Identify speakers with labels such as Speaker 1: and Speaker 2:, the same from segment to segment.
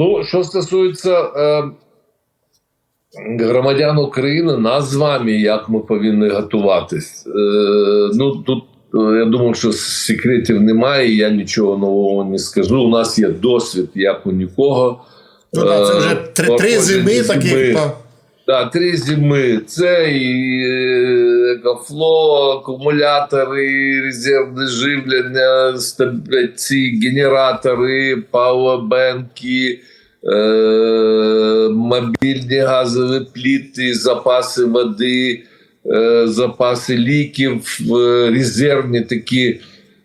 Speaker 1: Ну, що стосується е, громадян України, нас з вами, як ми повинні готуватись. Е, ну, тут е, я думаю, що секретів немає, я нічого нового не скажу. У нас є досвід, як у нікого.
Speaker 2: Ну, так, це вже три, три зими
Speaker 1: зими.
Speaker 2: таких.
Speaker 1: Да, три зими. Це і екофло, акумулятори, резервне живлення, ці генератори, пауербенки, е, мобільні газові пліти, запаси води, е, запаси ліків, резервні такі.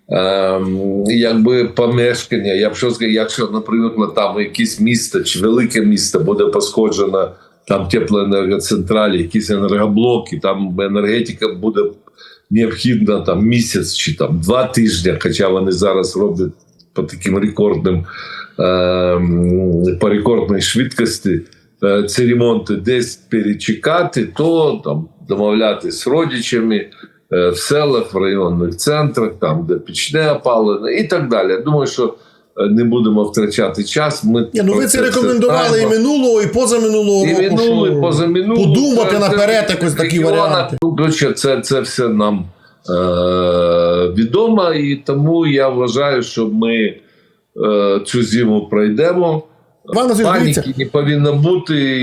Speaker 1: Ем, якби помешкання, я б що сказав, якщо, наприклад, там якесь місто чи велике місто буде пошкоджено там теплоенергоцентралі, якісь енергоблоки, там енергетика буде необхідна там місяць чи там два тижні, хоча вони зараз роблять по таким рекордним ем, по рекордній швидкості е, ці ремонти десь перечекати, то там домовлятися з родичами е, в селах, в районних центрах, там де пічне опалення і так далі. Думаю, що е, не будемо втрачати час. Ми
Speaker 2: Ні, ну ви це рекомендували і минулого, і позаминулого
Speaker 1: І
Speaker 2: року. і
Speaker 1: позаминулого.
Speaker 2: Подумати
Speaker 1: Це-
Speaker 2: наперед
Speaker 1: це
Speaker 2: якось такі варіанти.
Speaker 1: Ну, коротше, це, це все нам е, відомо, і тому я вважаю, що ми е, цю зиму пройдемо. Паніки не повинно бути.